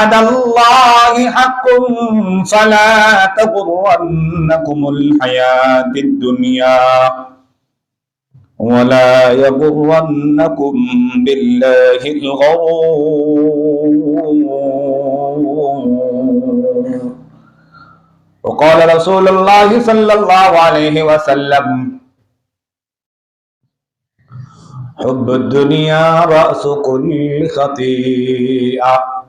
وعد الله حق فلا تغرنكم الحياة الدنيا ولا يغرنكم بالله الغرور. وقال رسول الله صلى الله عليه وسلم حب الدنيا رأس كل خطيئة.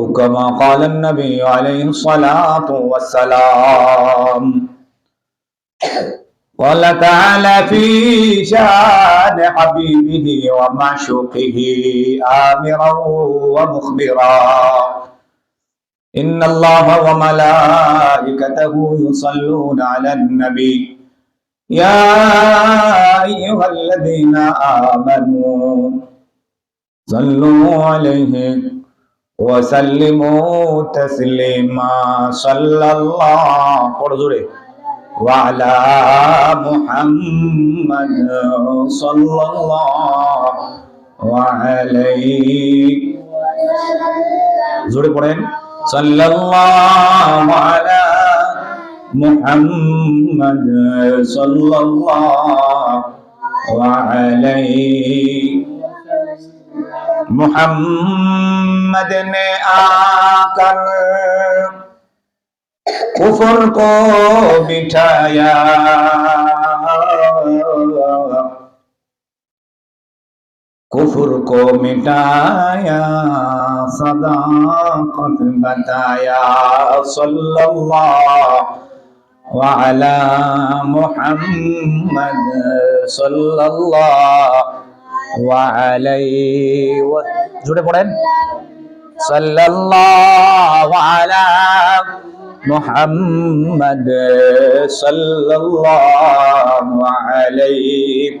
أو كما قال النبي عليه الصلاة والسلام. قال تعالى في شأن حبيبه ومعشوقه آمرا ومخبرا. إن الله وملائكته يصلون على النبي. يا أيها الذين آمنوا صلوا عليه. وسلموا تسليما صلى الله পড়জুড়ে وعلى محمد صلى الله عليه জোরে পড়েন صلى الله على محمد صلى الله عليه मुहम्मद ने आकर कुफर को बिठाया कुफर को मिटाया सदाकत बताया सल्लल्लाहु अला मुहम्मद सल्लल्लाहु अलैहि व জুড়ে পড়েন সাল্লাল্লাহু আলা মুহাম্মদ সাল্লাল্লাহু আলাইহি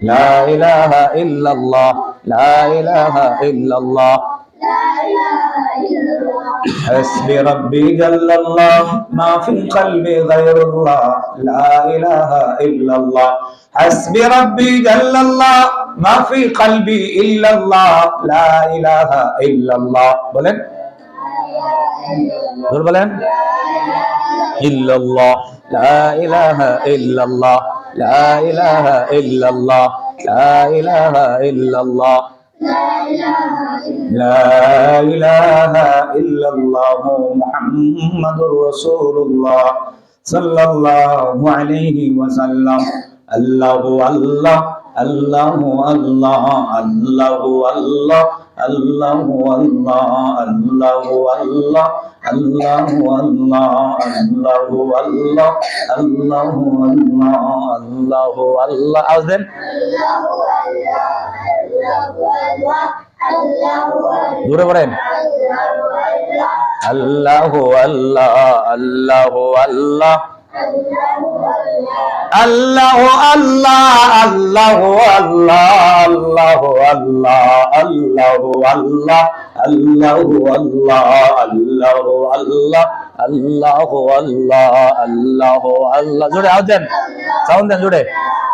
لا إله إلا الله لا إله إلا الله حسبي ربي جل الله ما في قلبي غير الله لا إله إلا الله حسبي ربي جل الله ما في قلبي إلا الله لا إله إلا الله বলেন জোর বলেন إلا الله لا إله إلا الله لا إله إلا الله. لا إله إلا الله. لا إله إلا الله محمد رسول الله صلى الله عليه وسلم. الله الله الله الله الله الله আল্লাহ আল্লাহ আল্লাহ আল্লাহ আল্লাহ আল্লাহ আল্লাহ আল্লাহ আল্লাহ আল্লাহ আল্লাহ আসবেন? দূরে পড়েন। আল্লাহ আল্লাহ আল্লাহ আল্লাহ। আল্লাহ আল্লাহ আল্লাহ আল্লাহ। আল্লাহ আল্লাহ আল্লাহ আল্লাহ আল্লাহ আল্লাহ আল্লাহ আল্লাহ আল্লাহ আল্লাহ আল্লাহ আল্লাহ জোরে আওয়াজ দেন সাউন্ড দেন জোরে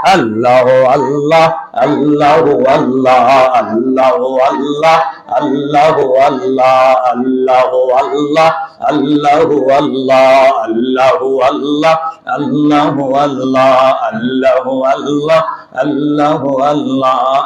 আল্লাহ আল্লাহ আল্লাহ আল্লাহ আল্লাহ আল্লাহ আল্লাহ আল্লাহ আল্লাহ আল্লাহ আল্লাহ আল্লাহ আল্লাহ আল্লাহ আল্লাহু আল্লাহ আল্লাহু আল্লাহ আল্লাহু আল্লাহ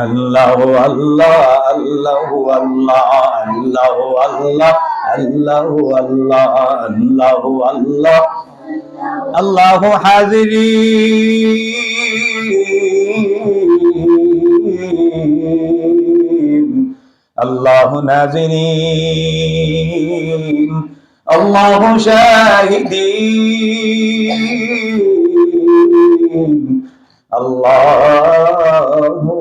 আল্লাহু আল্লাহ আল্লাহু আল্লাহ আল্লাহু আল্লাহ আল্লাহু আল্লাহ আল্লাহু আল্লাহ আল্লাহু হাজিরিন আল্লাহু নাজিরিন আল্লাহু শাহিদিন আল্লাহু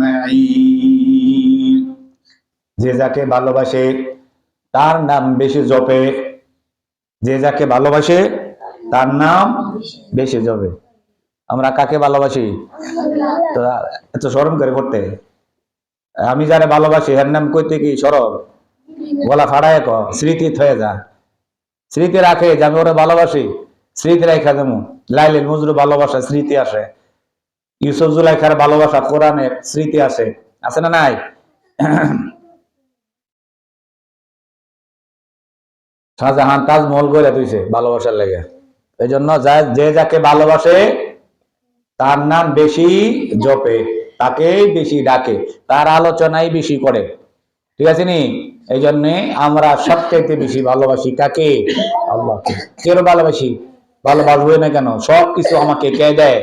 মাঈন যে যাকে ভালোবাসে, তার নাম বেশি জপে। যে যাকে ভালোবাসে, তার নাম বেশি জপে। আমরা কাকে ভালোবাসি? তো এত স্মরণ করে করতে। আমি যারা ভালোবাসি, এর নাম কইতে কি সরব গলা ফাড়ায় ক স্মৃতি হয়ে যা। স্মৃতি রাখে যে আমি ওরা ভালোবাসি, স্মৃতি রাখা যেমন লাইলের মজরু ভালোবাসা স্মৃতি আসে। ইউসুফ জুলাইখার ভালোবাসা কোরআনে স্মৃতি আছে আছে না নাই? শাহজাহান তাজমহল করে তুইছে ভালোবাসার লেগে। এই জন্য যা- যে যাকে ভালোবাসে, তার নাম বেশি জপে, তাকেই বেশি ডাকে, তার আলোচনাই বেশি করে। ঠিক আছে নি? এই জন্যে আমরা সবচাইতে বেশি ভালোবাসি কাকে? আল্লাহকে। কেন ভালোবাসি? ভালোবাসবে না কেন? সব কিছু আমাকে কে দেয়?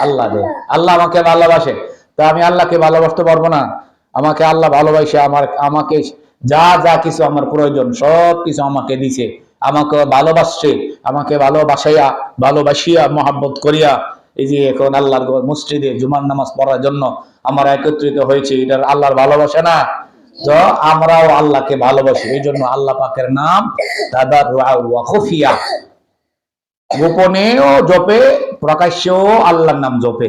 আল্লাহ দেয়। আল্লাহ আমাকে ভালোবাসে। তা আমি আল্লাহকে ভালোবাসতে পারব না। আমাকে আল্লাহ ভালোবাসে, আমার, আমাকে যা যা কিছু আমার প্রয়োজন সব কিছু আমাকে দিছে। আমাকে ভালোবাসছে, আমাকে ভালোবাসাইয়া, ভালোবাসিয়া, মহাব্বত করিয়া। এই যে এখন আল্লাহর মসজিদে জুমার নামাজ পড়ার জন্য আমরা একত্রিত হয়েছে, এটার আল্লাহর ভালোবাসা না। তো আমরাও আল্লাহকে ভালোবাসি, এই জন্য আল্লাহ পাকের নাম দাদার খুফিয়া। গোপনেও জপে, প্রকাশ্যেও আল্লাহর নাম জপে।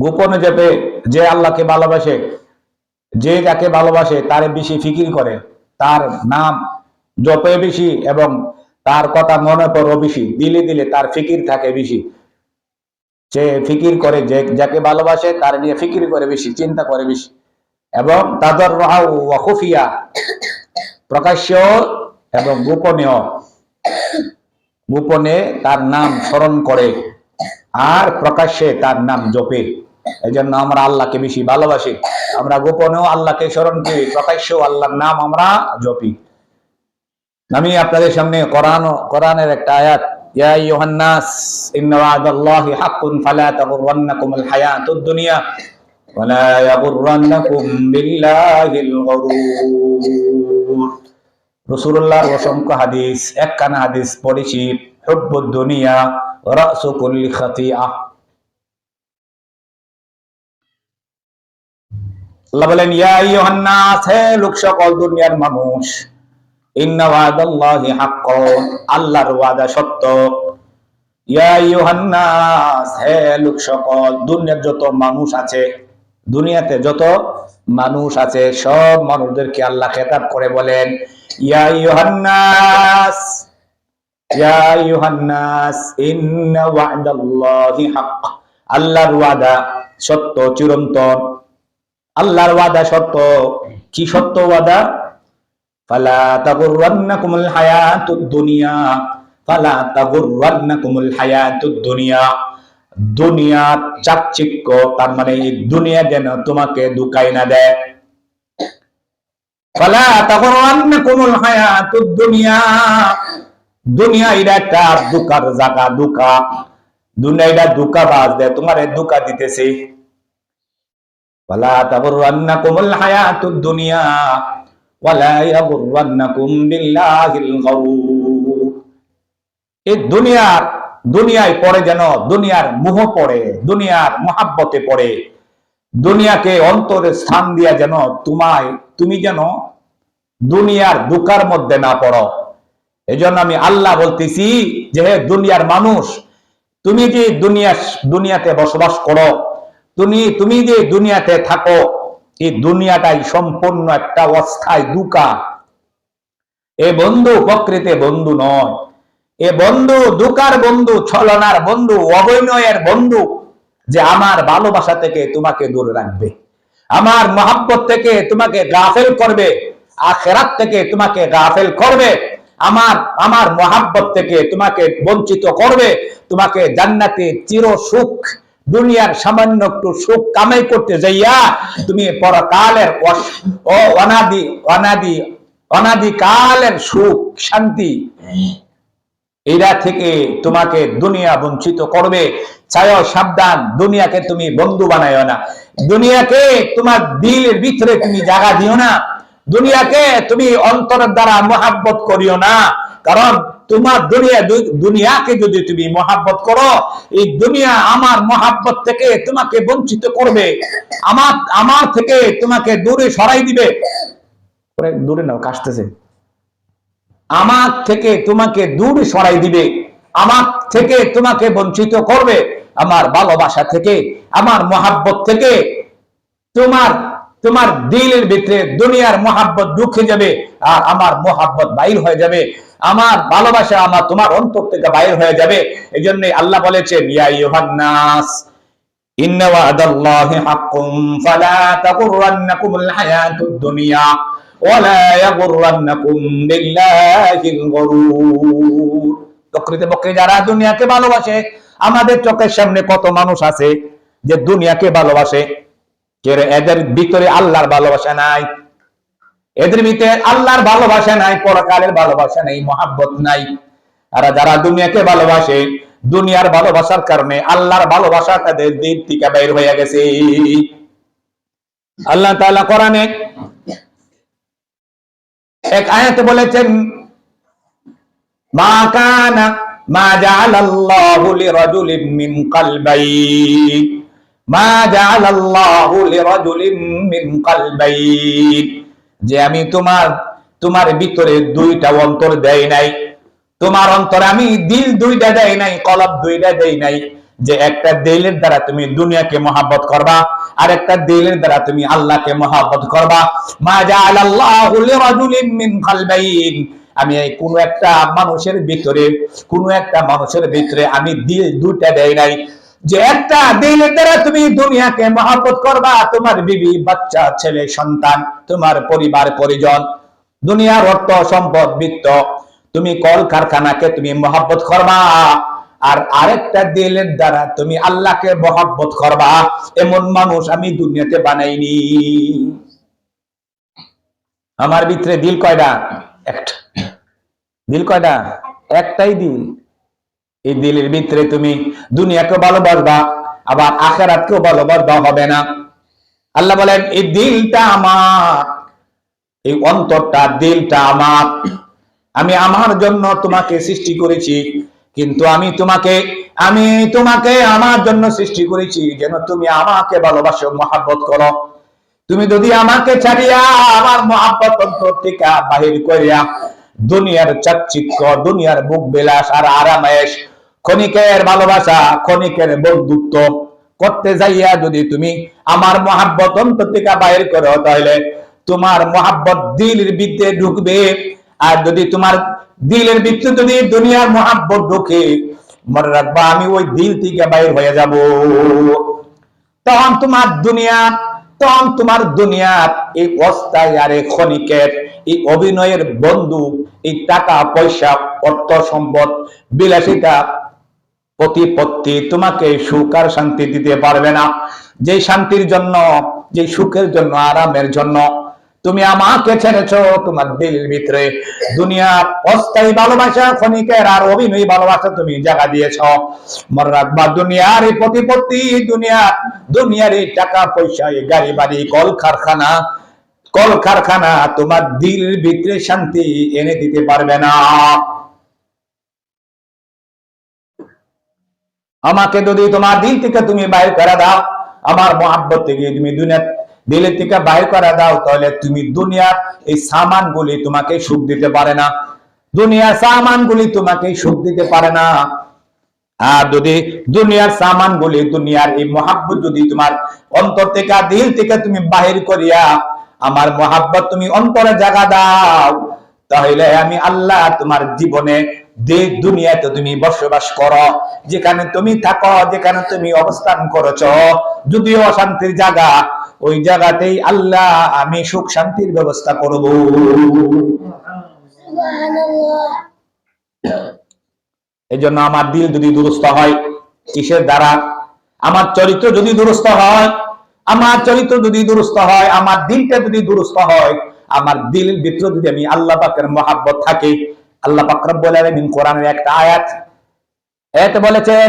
গোপনে জপে, যে আল্লাহকে ভালোবাসে, যে যাকে ভালোবাসে, তার বেশি ফিকির করে। তার নাম জপে বেশি এবং তার কথা মনে পড়ো বেশি। দিলে দিলে তার ফিকির থাকে বেশি। সে ফিকির করে, যে যাকে ভালোবাসে, তার নিয়ে ফিকির করে বেশি, চিন্তা করে বেশি। এবং তাদের খুফিয়া। প্রকাশ্য এবং গোপনীয়। গোপনে তার নাম স্মরণ করে আর প্রকাশ্যে তার নাম জপে। এই জন্য আমরা আল্লাহকে বেশি ভালোবাসি। আমরা গোপনেও আল্লাহকে স্মরণ করি, প্রকাশ্যেও আল্লাহর নাম আমরা জপি। আমি আপনাদের সামনে কোরআন, কোরআনের একটা আয়াত, ইয়া আইয়ুহান নাস, ইন্না ওয়াদাল্লাহি হাক্কুন ফালা তাগুররান্নাকুমুল হায়াতুদ দুনিয়া। ওয়ালা ইয়াগুররান্নাকুম বিল্লাহিল গরুর রাসূলুল্লাহর অসংখ্য হাদিস, একখানা হাদিস দুনিয়া আল্লাহ বলেন, ইয়া আইয়ুহান হে লোক সকল দুনিয়ার মানুষ, ইন্না ওয়াদাল্লাহি হাক্কুন, আল্লাহর ওয়াদা সত্য। ইয়া হে লোক সকল দুনিয়ার যত মানুষ আছে দুনিয়াতে যত মানুষ আছে, সব মানুষদেরকে আল্লাহ খেতাব করে বলেন, ইয়া ইয়া ইন্না ওয়াদাল্লাহি হাক্ক। আল্লাহর ওয়াদা সত্য চিরন্তন আল্লাহর ওয়াদা সত্য। কি সত্য ওয়াদা? ফালা তাগুররান্নাকুমুল হায়াতুদ দুনিয়া, ফালা তাগুররান্নাকুমুল হায়াতুদ দুনিয়া। দুনিয়ার চাকচিক্য, তার মানে এই দুনিয়া যেন তোমাকে দুকাই না দেয়। ফলা তখন অন্য কোন দুনিয়া। দুনিয়া এটা একটা দুকার জাগা দুকা দুনিয়া এটা দুকা বাজ দেয়, তোমার দুকা দিতেছে। ফলা তখন অন্য কোমল হায়াত দুনিয়া। এই দুনিয়ার দুনিয়ায় পড়ে যেন, দুনিয়ার মোহ পড়ে, দুনিয়ার মহাব্বতে পড়ে, দুনিয়াকে অন্তরে স্থান দিয়া যেন তোমায়, তুমি যেন দুনিয়ার দুকার মধ্যে না পড়ো। এই জন্য আমি আল্লাহ বলতেছি যে হে দুনিয়ার মানুষ, তুমি যে দুনিয়া, দুনিয়াতে বসবাস করো, তুমি তুমি যে দুনিয়াতে থাকো, এই দুনিয়াটাই সম্পূর্ণ একটা অস্থায় দুকা। এ বন্ধু প্রকৃতি বন্ধু নয় এ বন্ধু, দুকার বন্ধু, ছলনার বন্ধু, অবৈনয়ের বন্ধু যে আমার ভালোবাসা থেকে তোমাকে দূরে রাখবে, আমার মহাব্বত থেকে তোমাকে গাফেল করবে, আখেরাত থেকে তোমাকে গাফেল করবে, আমার আমার মহাব্বত থেকে তোমাকে বঞ্চিত করবে, তোমাকে জান্নাতে চির সুখ, দুনিয়ার সামান্য একটু সুখ কামাই করতে যাইয়া তুমি পরকালের ও অনাদি অনাদি, অনাদিকালের সুখ, শান্তি এরা থেকে তোমাকে দুনিয়া বঞ্চিত করবে। চায় সাবধান, দুনিয়াকে তুমি বন্ধু বানাইও না। দুনিয়াকে তোমার দিলের ভিতরে তুমি জায়গা দিও না। দুনিয়াকে তুমি অন্তরের দ্বারা মহাব্বত করিও না। কারণ তোমার দুনিয়া, দুনিয়াকে যদি তুমি মহাব্বত করো, এই দুনিয়া আমার মহাব্বত থেকে তোমাকে বঞ্চিত করবে। আমার আমার থেকে তোমাকে দূরে সরাই দিবে। দূরে নাও, কাশতেছে। আমার থেকে তোমাকে দূর সরাই দিবে, আমার থেকে তোমাকে বঞ্চিত করবে, আমার ভালোবাসা থেকে, আমার মহাব্বত থেকে, তোমার তোমার দিলের ভিতরে দুনিয়ার মহাব্বত ঢুকে যাবে আর আমার মহাব্বত বাইর হয়ে যাবে, আমার ভালোবাসা আমার তোমার অন্তর থেকে বাইর হয়ে যাবে। এই জন্য আল্লাহ বলেছেন, ইয়া ইউহান্নাস ইন্না হাক্কুম, ফালা তাগুররান্নাকুমুল হায়াতুদ দুনিয়া। ওয়ালা ইয়াগুররান্নাকুম বিল্লাহিল গরুর। প্রকৃতপক্ষে যারা দুনিয়াকে ভালোবাসে, আমাদের চোখের সামনে কত মানুষ আছে যে দুনিয়াকে ভালোবাসে? এদের ভিতরে আল্লাহর ভালোবাসা নাই। এদের ভিতরে আল্লাহর ভালোবাসা নাই, পরকালের ভালোবাসা নাই, মহাব্বত নাই। আর যারা দুনিয়াকে ভালোবাসে, দুনিয়ার ভালোবাসার কারণে আল্লাহর ভালোবাসা তাদের দিক থেকে বের হয়ে গেছে। আল্লাহ তাআলা করানে এক আয়াতে বলেছেন, মা কানা মা জাআলাল্লাহু লিরাজুলিন মিন কলবাইন মা জাআলাল্লাহু লিরাজুলিন মিন কলবাইন যে আমি তোমার তোমার ভিতরে দুইটা অন্তর দেই নাই। তোমার অন্তরে আমি দিল দুইটা দেই নাই, কলব দুইটা দেই নাই। যে একটা দিলের দ্বারা তুমি দুনিয়াকে মহাব্বত করবা, আর একটা দিলের দ্বারা তুমি আল্লাহকে মহাব্বত করবা। মা জাআলাল্লাহু আমি এই কোন একটা মানুষের ভিতরে, কোন একটা মানুষের ভিতরে আমি দিল দুইটা দেই নাই। যে একটা দিলের দ্বারা তুমি দুনিয়াকে মহাব্বত করবা, তোমার বিবি, বাচ্চা, ছেলে, সন্তান, তোমার পরিবার, পরিজন, দুনিয়ার অর্থ, সম্পদ, বৃত্ত, তুমি কল কারখানাকে তুমি মহাব্বত করবা। আর আরেকটা দিলের দ্বারা তুমি আল্লাহকে মহাব্বত করবা। এমন মানুষ আমি দুনিয়াতে বানাইনি। আমার ভিতরে দিল কয়টা? একটা। দিল কয়টা? একটাই দিল। এই দিলের ভিতরে তুমি দুনিয়াকে ভালোবাসবা, আবার আখেরাতকেও ভালোবাসবা হবে না। আল্লাহ বলেন, এই দিলটা আমার। এই অন্তরটা, দিলটা আমার। আমি আমার জন্য তোমাকে সৃষ্টি করেছি। কিন্তু আমি তোমাকে আমি তোমাকে আমার জন্য সৃষ্টি করেছি। যেন তুমি আমাকে ভালোবাসো, মহাব্বত করো। তুমি যদি আমাকে ছাড়িয়া আমার মহাব্বত অন্তর থেকে বাহির করিয়া দুনিয়ার চাকচিক্য, দুনিয়ার বুক বিলাস আর আরামায়েশ ক্ষণিকের ভালোবাসা, ক্ষণিকের বন্ধুত্ব করতে যাইয়া যদি তুমি আমার মহাব্বত অন্তর থেকে বাহির করো, তাহলে তোমার মহাব্বত দিলের ভিতরে ঢুকবে। আর যদি তোমার দিলের ভিতরে যদি দুনিয়ার মহাব্বত ঢুকে, মনে রাখবা আমি ওই দিল থেকে বাইর হয়ে যাব। তখন তোমার দুনিয়া, তখন তোমার দুনিয়ার এই অস্থায় আর ক্ষণিকের, এই অভিনয়ের বন্ধু, এই টাকা, পয়সা, অর্থ, সম্পদ, বিলাসিতা, প্রতিপত্তি তোমাকে সুখ আর শান্তি দিতে পারবে না। যে শান্তির জন্য, যে সুখের জন্য, আরামের জন্য তুমি আমাকে ছেড়েছো তোমার দিলের ভিতরে। দুনিয়ার অস্থায়ী ভালোবাসা, ক্ষণিকের আর অভিনয় ভালোবাসা তুমি জায়গা দিয়েছ। মনে রাখবা, দুনিয়ার এই প্রতিপত্তি দুনিয়ার দুনিয়ার এই টাকা পয়সা এই গাড়ি বাড়ি কল কারখানা কল কারখানা তোমার দিল ভিতরে শান্তি এনে দিতে পারবে না। আমাকে যদি তোমার দিল থেকে তুমি বাইর করে দাও, আমার মহাব্বত থেকে তুমি দুনিয়া দিলের থেকে বাইর করে দাও, তাহলে তুমি দুনিয়ার এই সামান গুলি তোমাকে সুখ দিতে পারে না। দুনিয়ার সামান গুলি তোমাকে সুখ দিতে পারে না। আর যদি দুনিয়ার দুনিয়ার এই মহাব্বত যদি তোমার অন্তর থেকে, দিল থেকে তুমি বাহির করিয়া আমার মহাব্বত তুমি অন্তরে জায়গা দাও, তাহলে আমি আল্লাহ তোমার জীবনে যে দুনিয়াতে তুমি বসবাস করো, যেখানে তুমি থাকো, যেখানে তুমি অবস্থান করেছ, যদিও অশান্তির জায়গা ওই জায়গাতেই আল্লাহ, আমি সুখ শান্তির ব্যবস্থা করব। এই জন্য আমার দিল যদি দুরুস্ত হয়, কিসের দ্বারা? আমার চরিত্র যদি দুরুস্ত হয়, আমার চরিত্র যদি দুরুস্ত হয়, আমার দিলটা যদি দুরুস্ত হয়, আমার দিল ভিতরে যদি আমি আল্লাহ পাকের মহাব্বত থাকে, আল্লাহ পাক রব্বুল আলামিন কোরআনের একটা আয়াত এতে বলেছেন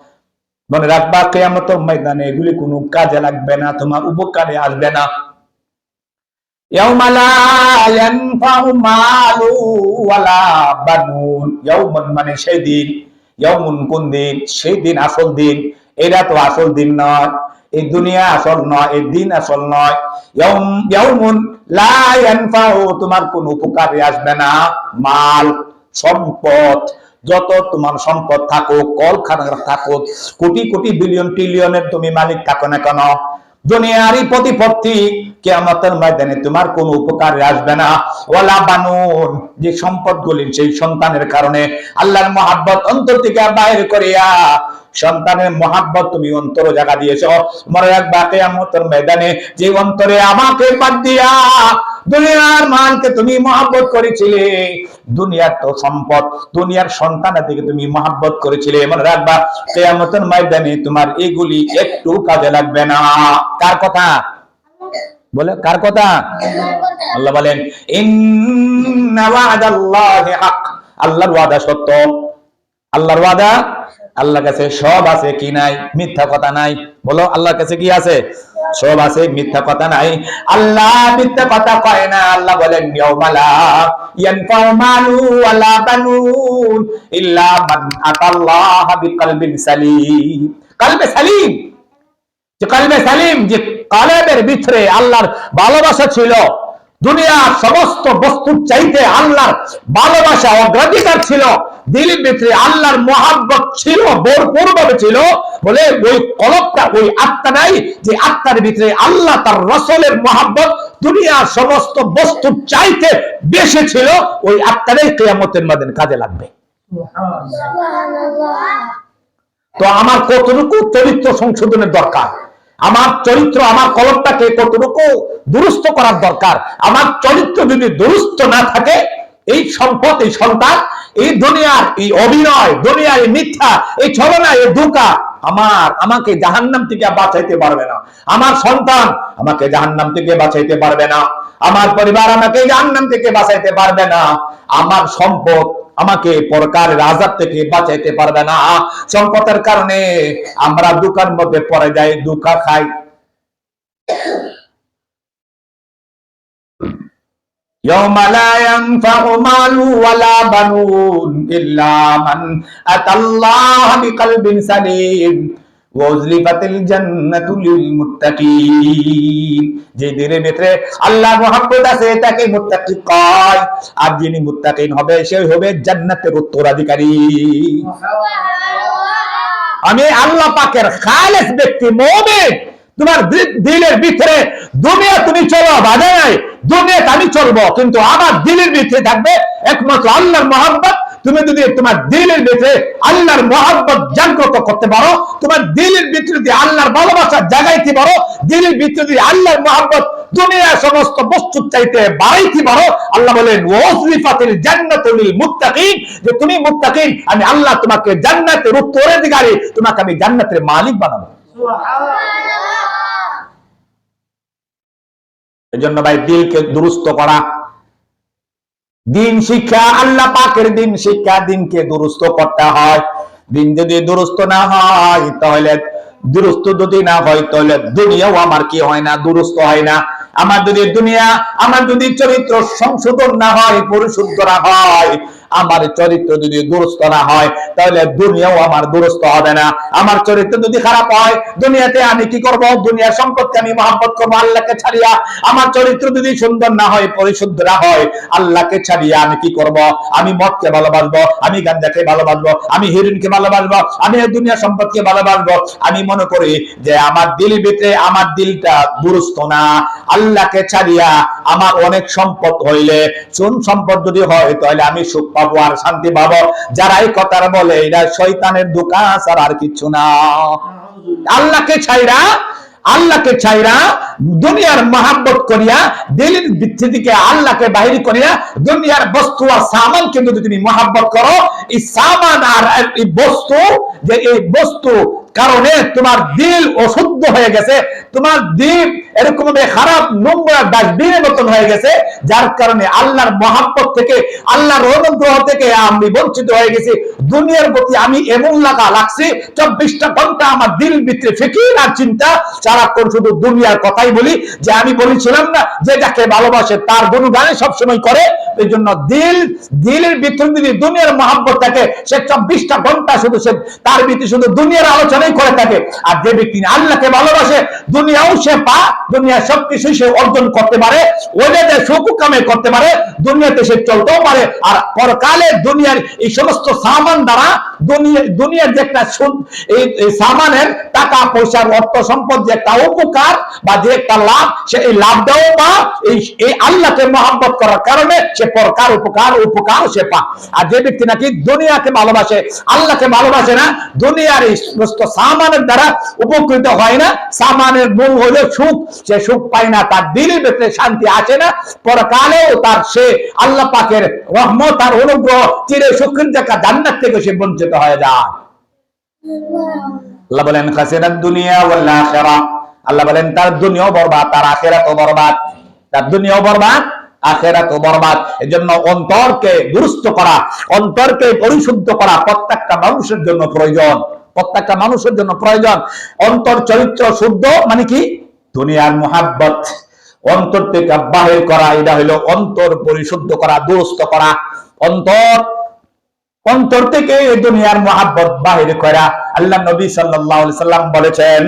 মনে রাখবা কেয়ামতের ময়দানে এগুলি কোনো কাজে লাগবে না, তোমার উপকারে আসবে না। মানে তোমার কোনো উপকারে আসবে না। মাল, সম্পদ যত তোমার সম্পদ থাকো কলখানা থাকো কোটি কোটি বিলিয়ন ট্রিলিয়নের তুমি মালিক থাকো না কেন? দুনিয়ারই প্রতিপত্তি কেয়ামতের ময়দানে তোমার কোন উপকারে আসবে না। ওয়ালা বানুন, যে সম্পদ গুলি সেই সন্তানের কারণে আল্লাহর মহাব্বত অন্তর থেকে বাইরে করিয়া সন্তানের মহাব্বত তুমি অন্তর জায়গা দিয়েছ। মনে রাখবা কেয়ামতের ময়দানে যে অন্তরে আমাকে বাদ দিয়া দুনিয়ার মানকে তুমি মহাব্বত করেছিলে, দুনিয়ার তো সম্পদ, দুনিয়ার সন্তানের দিকে তুমি মহাব্বত করেছিলে। মনে রাখবা, কেয়ামতের ময়দানে তোমার এগুলি একটু কাজে লাগবে না। কার কথা? বলে, কার কথা? আল্লাহ বলেন আল্লাহর ওয়াদা সত্য। আল্লাহর ওয়াদা আল্লাহর কাছে সব আছে কি নাই? মিথ্যা কথা নাই। বলো, আল্লাহর কাছে কি আছে? সব আছে, মিথ্যা কথা নাই। আল্লাহ মিথ্যা কথা কয় না। আল্লাহ বলেন সালিম। যে ভিতরে আল্লাহর ভালোবাসা ছিল, দুনিয়ার সমস্ত বস্তুর চাইতে আল্লাহর ভালোবাসা অগ্রাধিকার ছিল আল্লাহর মহাব্বত ছিল ভরপুর ভাবে ছিল। বলে ওই ওই যে আত্মার ভিতরে আল্লাহ তার রসলের মহাব্বত দুনিয়ার সমস্ত বস্তুর চাইতে বেশি ছিল, ওই আত্মারাই কেয়ামতের মাদের কাজে লাগবে। তো আমার কতটুকু চরিত্র সংশোধনের দরকার? আমার চরিত্র, আমার কলমটাকে কতটুকু দুরুস্ত করার দরকার? আমার চরিত্র যদি দুরুস্ত না থাকে এই সম্পদ, এই সন্তান, এই দুনিয়ার এই অভিনয়, দুনিয়ার এই মিথ্যা, এই ছলনা, এই ধোকা আমার, আমাকে জাহান্নাম থেকে বাঁচাইতে পারবে না। আমার সন্তান আমাকে জাহান্নাম থেকে বাঁচাইতে পারবে না। আমার পরিবার আমাকে জাহান্নাম থেকে বাঁচাইতে পারবে না। আমার সম্পদ আমাকে পরকার রাজার থেকে বাঁচাইতে পারবে না। সম্পদের কারণে আমরা দোকান মধ্যে পরে যাই দুঃখা খাই। يوم لا ينفع مال ولا بنون إلا من أتى الله بقلب سليم وأزلفت الجنة للمتقين যে দিনের ভিতরে আল্লাহ মোহাম্মদ আছে তাকে মুত্তাকি কয় আর যিনি মুত্তাকিন হবে সে হবে জান্নাতের উত্তরাধিকারী আমি আল্লাহ পাকের খালেস ব্যক্তি মুমিন তোমার দি- দিলের ভিতরে দুনিয়া তুমি চলো বাধা নাই দুনিয়া আমি চলবো, কিন্তু আমার দিলের ভিতরে থাকবে একমাত্র আল্লাহর মহাব্বত। তুমি যদি তোমার দিলের ভিতরে আল্লাহর মহাব্বত জাগ্রত করতে পারো, তোমার দিলের ভিতরে যদি আল্লাহর ভালোবাসা জাগাইতে পারো, দিলের ভিতরে যদি আল্লাহর মহাব্বত দুনিয়ার সমস্ত বস্তু চাইতে বাড়াইতে পারো, আল্লাহ বলেন ওয়াসরিফাতিল জান্নাতুল মুত্তাকিন যে তুমি মুত্তাকিন, আমি আল্লাহ তোমাকে জান্নাতের উত্তরাধিকারী, তোমাকে আমি জান্নাতের মালিক বানাবো। এজন্য ভাই দিলকে দুরুস্ত করা। দিন শিক্ষা, আল্লাহ পাকের দিন শিক্ষা, দিনকে দুরুস্ত করতে হয়। দিন যদি দুরুস্ত না হয়, তাহলে দুরুস্ত যদি না হয়, তাহলে দুনিয়াও আমার কি হয় না, দুরুস্ত হয় না। আমার যদি দুনিয়া, আমার যদি চরিত্র সংশোধন না হয়, পরিশুদ্ধ না হয় আমার চরিত্র যদি দুরস্ত না হয়, তাহলে দুনিয়াও আমার দুরস্ত হবে না। আমার চরিত্র যদি খারাপ হয়, দুনিয়াতে আমি কি করব? দুনিয়ার সম্পদকে আমি মহাব্বত করব, আল্লাহকে ছাড়িয়া। আমার চরিত্র যদি সুন্দর না হয়, পরিশুদ্ধ না হয়, আল্লাহকে ছাড়িয়া আমি কি করব? আমি মদকে ভালোবাসবো, আমি গাঞ্জাকে ভালোবাসবো, আমি হিরোইনকে ভালোবাসবো, আমি এই দুনিয়া সম্পদকে ভালোবাসবো। আমি মনে করি যে আমার দিল ভিতরে আমার দিলটা দুরস্ত না। আল্লাহকে ছাড়িয়া আমার অনেক সম্পদ হইলে কোন সম্পদ যদি হয়, তাহলে আমি সুখ পাবো আর শান্তি পাবো যারা এই কথাটা বলে এটা শয়তানের দোকান আর আর কিছু না। আল্লাহকে ছাইরা আল্লাহকে ছাইরা দুনিয়ার মহাব্বত করিয়া দিলের ভিত্তি থেকে আল্লাহকে বাহির করিয়া, দুনিয়ার বস্তু আর সামান কিন্তু তুমি মহাব্বত করো, এই সামান আর এই বস্তু, যে এই বস্তু কারণে তোমার দিল অশুদ্ধ হয়ে গেছে, তোমার দিল এরকম ভাবে খারাপ নোংরা ডাস্টবিনের মতন হয়ে গেছে, যার কারণে আল্লাহর মহাব্বত থেকে, আল্লাহর অনুগ্রহ থেকে আমি বঞ্চিত হয়ে গেছি। দুনিয়ার প্রতি আমি এমন লাগা লাগছি, চব্বিশটা ঘণ্টা আমার দিল ভিতরে ফিকির আর চিন্তা, সারাক্ষণ শুধু দুনিয়ার কথাই বলি, যে আমি বলেছিলাম না যে যাকে ভালোবাসে তার গুণগানে সবসময় করে, এই জন্য দিল, দিলের ভিতরে যদি দুনিয়ার মহাব্বত থাকে, সে চব্বিশটা ঘণ্টা শুধু সে, তার ভিতরে শুধু দুনিয়ার আলোচনাই করে থাকে। আর যে ব্যক্তি আল্লাহকে ভালোবাসে, দুনিয়াও সে পা দুনিয়ার সবকিছুই সে অর্জন করতে পারে ওইটাতে সুখ কামে করতে পারে, দুনিয়াতে সে চলতেও পারে, আর পরকালে দুনিয়ার এই সমস্ত সামান দ্বারা দুনিয়া, দুনিয়ার যে একটা এই সামানের টাকা, পয়সার অর্থ, সম্পদ যে একটা উপকার বা যে একটা লাভ, সে এই লাভটাও পা, এই এই আল্লাহকে মহাব্বত করার কারণে সে পরকার উপকার উপকার সে পা। আর যে ব্যক্তি নাকি দুনিয়াকে ভালোবাসে, আল্লাহকে ভালোবাসে না, দুনিয়ার এই সমস্ত সামানের দ্বারা উপকৃত হয় না, সামানের মূল হলো সুখ। সে সুখ পায় না, তার দিলের ভেতরে শান্তি আসে না। পরকালেও তার সে আল্লাহ পাকের রহমত আর অনুগ্রহ চিরে সুখের দেখা জান্নাত থেকে সে বঞ্চিত হয়ে যায়। আল্লাহ বলেন, খাসিরাত দুনিয়া ওয়াল আখিরা। আল্লাহ বলেন, তার দুনিয়াও বরবাদ, তার আখিরাতও বরবাদ। তার দুনিয়াও বরবাদ, আখেরাতও বরবাদ। এজন্য অন্তরকে দুরুস্ত করা, অন্তরকে পরিশুদ্ধ করা প্রত্যেকটা মানুষের জন্য প্রয়োজন। প্রত্যেকটা মানুষের জন্য প্রয়োজন। অন্তর চরিত্র শুদ্ধ মানে কি? দুনিয়ার মোহাব্বত, অন্তর থেকে বাহির করা, এটা হলো অন্তর পরিশুদ্ধ করা, দুরস্ত করা। অন্তর অন্তর থেকে এই দুনিয়ার মহাব্বত বাহির করা। আল্লাহ নবী সাল্লাল্লাহু সাল্লাম বলেছেন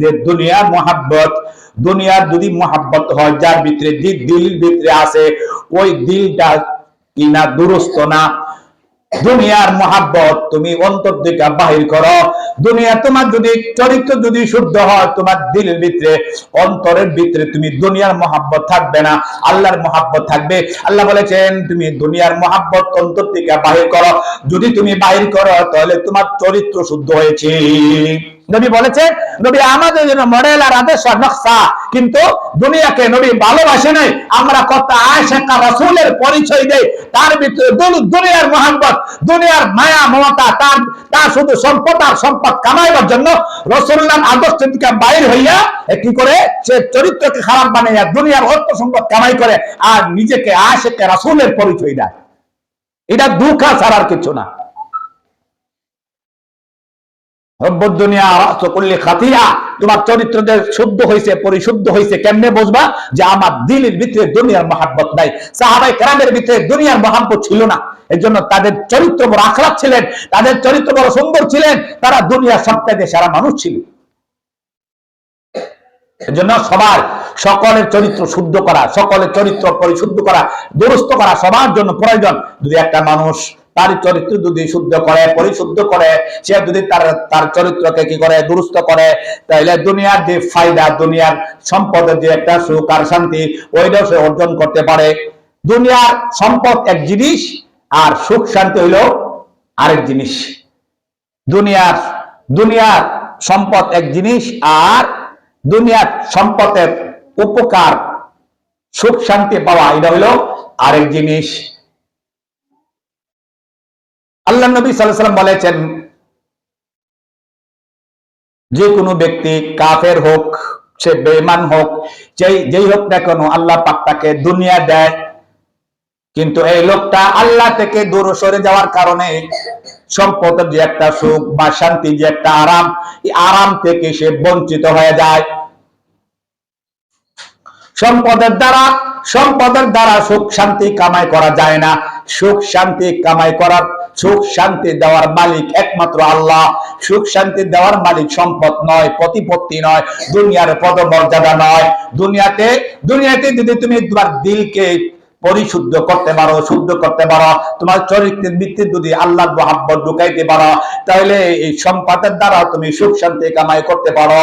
যে দুনিয়ার মহাব্বত, দুনিয়ার যদি মহাব্বত হয়, যার ভিতরে দিল ভিতরে আছে, ওই দিলটা কিনা দুরস্ত না। দুনিয়ার মহাব্বত তুমি অন্তর থেকে বাহির করো। দুনিয়া তোমার যদি চরিত্র যদি শুদ্ধ হয়, তোমার দিলের ভিতরে, অন্তরের ভিতরে তুমি দুনিয়ার মহাব্বত থাকবে না, আল্লাহর মহাব্বত থাকবে। আল্লাহ বলেছেন, তুমি দুনিয়ার মহাব্বত অন্তর থেকে বাহির করো। যদি তুমি বাহির করো, তাহলে তোমার চরিত্র শুদ্ধ হয়েছে। নবী বলেছে, নবী আমাদের জন্য মডেল আর আদর্শ নকশা। কিন্তু দুনিয়াকে নবী ভালোবাসে নাই। আমরা কত আশেকা রাসূলের পরিচয় দেই। তার ভিতরে দুনিয়ার মোহাম্মত দুনিয়ার মায়া, মমতা, তার তার শুধু সম্পদ আর সম্পদ কামাইবার জন্য রসুল্লাহ আদর্শ থেকে বাইর হইয়া কি করে? সে চরিত্রকে খারাপ বানাইয়া দুনিয়ার অর্থ সম্পদ কামাই করে আর নিজেকে আশেকে রাসূলের পরিচয় দেয়। এটা দুঃখা ছাড়ার কিছু না হব্বুদ দুনিয়া রাসু কুল্লি খাতিয়া তোমার চরিত্র যে শুদ্ধ হয়েছে পরিশুদ্ধ হয়েছে কেমনে বুঝবা? যে আমার দিলের ভিতরে দুনিয়ার ভিতরে দুনিয়ার ছিল না। জন্য তাদের চরিত্র বড় ছিলেন, তাদের সুন্দর ছিলেন, তারা দুনিয়ার সবচেয়ে সারা মানুষ ছিল। এজন্য সবার সকলের চরিত্র শুদ্ধ করা, সকলের চরিত্র পরিশুদ্ধ করা, দুরস্ত করা সবার জন্য প্রয়োজন। যদি একটা মানুষ তার চরিত্র যদি শুদ্ধ করে, পরিশুদ্ধ করে, সে যদি তার তার চরিত্রকে কি করে? দুরস্ত করে তাহলে দুনিয়ার যে ফায়দা, দুনিয়ার সম্পদের যে একটা সুখ আর শান্তি, ওইটাও সে অর্জন করতে পারে। দুনিয়ার সম্পদ এক জিনিস আর সুখ, শান্তি হইল আরেক জিনিস। দুনিয়ার দুনিয়ার সম্পদ এক জিনিস আর দুনিয়ার সম্পদের উপকার, সুখ, শান্তি পাওয়া, এটা হলো আরেক জিনিস। আল্লাহ নবী সাল্লাম বলেছেন, যে কোনো ব্যক্তি কাফের হোক, সে বেমান হোক, যেই যেই হোক না কেন আল্লাহ পাক তাকে দুনিয়া দেয়। কিন্তু এই লোকটা আল্লাহ থেকে দূর সরে যাওয়ার কারণে সম্পদের যে একটা সুখ বা শান্তি যে একটা আরাম আরাম থেকে সে বঞ্চিত হয়ে যায়। সম্পদের দ্বারা সম্পদের দ্বারা সুখ শান্তি কামাই করা যায় না। সুখ শান্তি কামাই করার সুখ শান্তি দেওয়ার মালিক একমাত্র আল্লাহ। সুখ শান্তি দেওয়ার মালিক সম্পদ নয়, প্রতিপত্তি নয়, দুনিয়ার পদমর্যাদা নয়। দুনিয়াতে দুনিয়াতে যদি তুমি তোমার দিলকে পরিশুদ্ধ করতে পারো, শুদ্ধ করতে পারো, তোমার চরিত্রের ভিত্তি যদি আল্লাহ মহাব্বত ঢুকাইতে পারো, তাহলে এই সম্পদের দ্বারা তুমি সুখ শান্তি কামাই করতে পারো।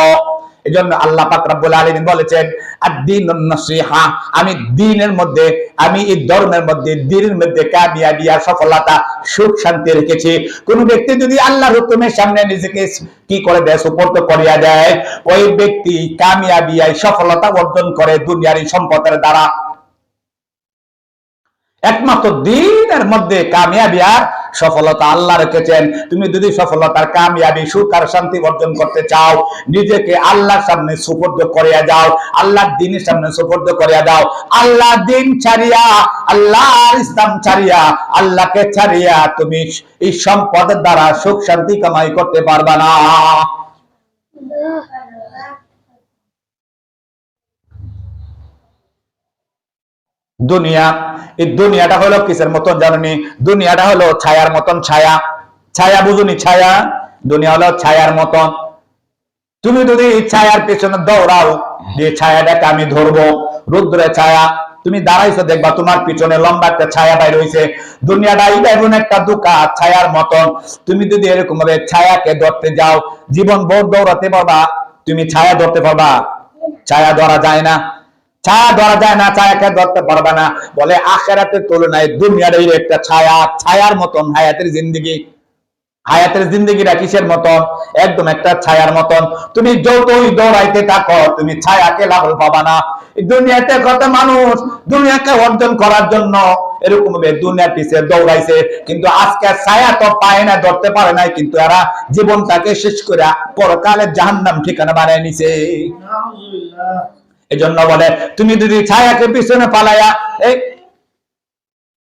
এই জন্য আল্লাহ পাক রব্বুল আলামিন বলেছেন আদ-দীন নসিহা আমি দ্বীনের মধ্যে, আমি এই ধর্মের মধ্যে দ্বীনের মধ্যে কামিয়াবি আর সফলতা, সুখ শান্তি রেখেছি। কোন ব্যক্তি যদি আল্লাহর হুকুমের সামনে নিজেকে কি করে দেয়, সুপর্দ করিয়া দেয়, ওই ব্যক্তি কামিয়াবি সফলতা অর্জন করে দুনিয়ার সম্পদের দ্বারা। একমাত্র দিনের মধ্যে কামিয়াবি আর সফলতা আল্লাহ রেখেছেন। তুমি যদি সফলতার কামিয়াবি, সুখ আর শান্তি অর্জন করতে চাও, নিজেকে আল্লাহর সামনে সুপর্দ করিয়া যাও, আল্লাহর দিনের সামনে সুপর্দ করিয়া যাও। আল্লাহ দিন ছাড়িয়া, আল্লাহর ইসলাম ছাড়িয়া, আল্লাহকে ছাড়িয়া তুমি এই সম্পদের দ্বারা সুখ শান্তি কামাই করতে পারবা না। দুনিয়া। এই দুনিয়াটা হলো কিসের মতন জানি দুনিয়াটা হলো ছায়ার মতন ছায়া। ছায়া বুঝুনি, ছায়া? দুনিয়া হলো ছায়ার মতন। তুমি যদি ছায়ার পেছনে দৌড়াও, যে ছায়াটাকে আমি ধরবো, রুদ্রে ছায়া, তুমি দাঁড়াইছো, দেখবা তোমার পিছনে লম্বা একটা ছায়া বাইর হইছে। দুনিয়াটা এমন একটা দুকা, ছায়ার মতন। তুমি যদি এরকম ভাবে ছায়াকে ধরতে যাও, জীবন ভোর দৌড়াতে পারবা। তুমি ছায়া ধরতে পারবা। ছায়া ধরা যায় না। ছায়া ধরা যায় না ছায়াকে ধরতে পারবে না। বলে আখেরাতের তুলনায় দুনিয়ার এই একটা ছায়া, ছায়ার মতন, হায়াতের জিন্দিগি। হায়াতের জিন্দগিটা কিসের মতন? একদম একটা ছায়ার মতন। তুমি যতই দৌড়াইতে থাকো, তুমি ছায়াকে লাভ পাবা না। দুনিয়াতে কত মানুষ দুনিয়াকে অর্জন করার জন্য এরকম ভাবে দুনিয়ার পিছিয়ে দৌড়াইছে। কিন্তু আজকে ছায়া তো পায় না, ধরতে পারে নাই, কিন্তু এরা জীবনটাকে শেষ করে পরকালে জাহান্নাম ঠিকানা বানায় নিছে। এজন্য বলে, তুমি যদি ছায়াকে পিছনে পালাইয়া এই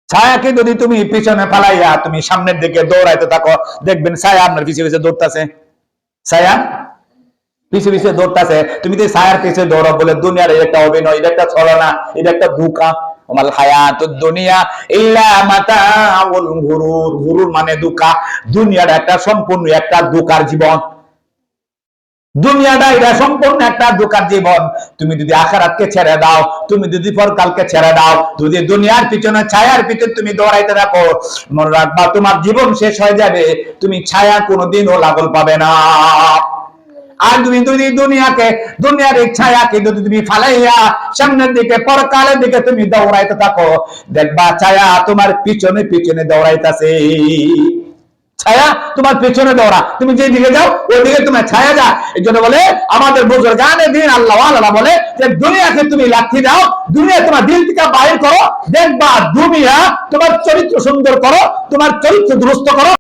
ছায়াকে যদি তুমি পিছনে পালাইয়া তুমি সামনের দিকে দৌড়াইতে থাকো, দেখবেন ছায়া আপনার পিছিয়ে পিছিয়ে দৌড়তাছে। ছায়া পিছিয়ে পিছিয়ে দৌড়তাছে। তুমি তো ছায়ার পিছিয়ে দৌড়ো বলে, দুনিয়ার এটা অভিনয় এটা একটা ছলনা এটা একটা ধোঁকা, ওমাল হায়াত দুনিয়া ইল্লা মাতাউল গুরুর। গুরুর মানে ধোঁকা। দুনিয়ার একটা সম্পূর্ণ একটা ধোঁকার জীবন। দুনিয়াটা এটা সম্পূর্ণ একটা দোকান জীবন। তুমি যদি আখারাতকে ছেড়ে দাও, তুমি যদি পরকালকে ছেড়ে দাও, যদি দুনিয়ার পিছনে ছায়ার পিছনে তুমি দৌড়াইতে থাকো, মনে রাখবা তোমার জীবন শেষ হয়ে যাবে, তুমি ছায়া কোনোদিনও লাগল পাবে না। আর তুমি যদি দুনিয়াকে, দুনিয়ার এই ছায়াকে যদি তুমি ফালাইয়া সামনের দিকে, পরকালের দিকে তুমি দৌড়াইতে থাকো, দেখবা ছায়া তোমার পিছনে পিছনে দৌড়াইতেছে। ছায়া তোমার পেছনে দৌড়া। তুমি যে দিকে যাও, ওই দিকে তোমার ছায়া যা এই জন্য বলে, আমাদের বুজুর গানে দিন আল্লাহ আল্লাহ বলে যে দুনিয়াকে তুমি লাঠি দাও দুনিয়া তোমার দিল থেকে বাইর করো, দেখবা দুনিয়া তোমার চরিত্র সুন্দর করো, তোমার চরিত্র দুরস্ত করো